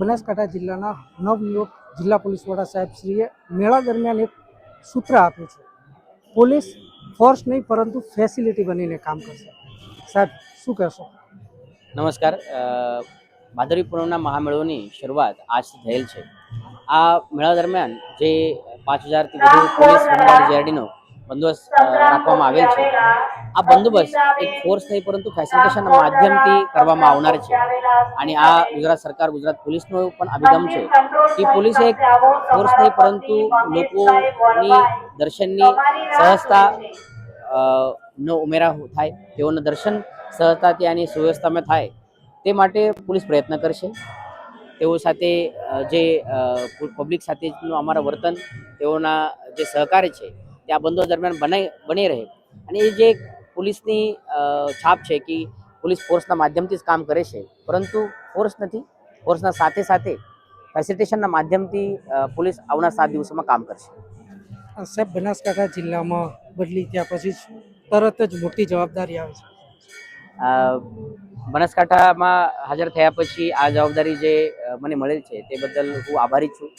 બનાસકાંઠા જિલ્લાના નવનિયુક્ત જિલ્લા પોલીસ વડા સાહેબશ્રીએ મેળા દરમિયાન એક સૂત્ર આપ્યું છે. પોલીસ ફોર્સ નહીં, પરંતુ ફેસિલિટી બનીને કામ કરશે. સાહેબ, શું કહેશો? નમસ્કાર. ભાદરવી પૂનમના મહામેળોની શરૂઆત આજથી થયેલ છે. આ મેળા દરમિયાન જે પાંચ હજારથી વધુ પોલીસ હોમગાર્ડ જીઆરડીનો બંદોબસ્ત રાખવામાં આવેલ છે. આ બંદોબસ્ત એક ફોર્સ નહીં પરંતુ ફેસિલિટેશનના માધ્યમથી કરવામાં આવનાર છે. અને આ ગુજરાત સરકાર ગુજરાત પોલીસનો પણ અભિગમ છે. કે પોલીસ એક ફોર્સ નહીં પરંતુ લોકોની દર્શનની સહજતા નો ઉમેરા થાય. તેઓનું દર્શન સહજતા ત્યાંની સુવ્યવસ્થામાં થાય. તે માટે પોલીસ પ્રયત્ન કરશે. તેઓ સાથે જે પબ્લિક સાથેનું અમારા વર્તન તેઓના જે સહકાર છે તે આ બંદોબસ્ત દરમિયાન બનાઈ બની રહે. અને એ જે પોલીસની છાપ છે કે પોલીસ ફોર્સના માધ્યમથી જ કામ કરે છે પરંતુ ફોર્સ નથી. ફોર્સના સાથે સાથે ફેસિલિટેશનના માધ્યમથી પોલીસ આવનાર સાત દિવસોમાં કામ કરશે. સાહેબ બનાસકાંઠા જિલ્લામાં બદલી ત્યાં પછી તરત જ મોટી જવાબદારી આવે છે. બનાસકાંઠામાં હાજર થયા પછી આ જવાબદારી જે મને મળેલ છે તે બદલ હું આભારી છું.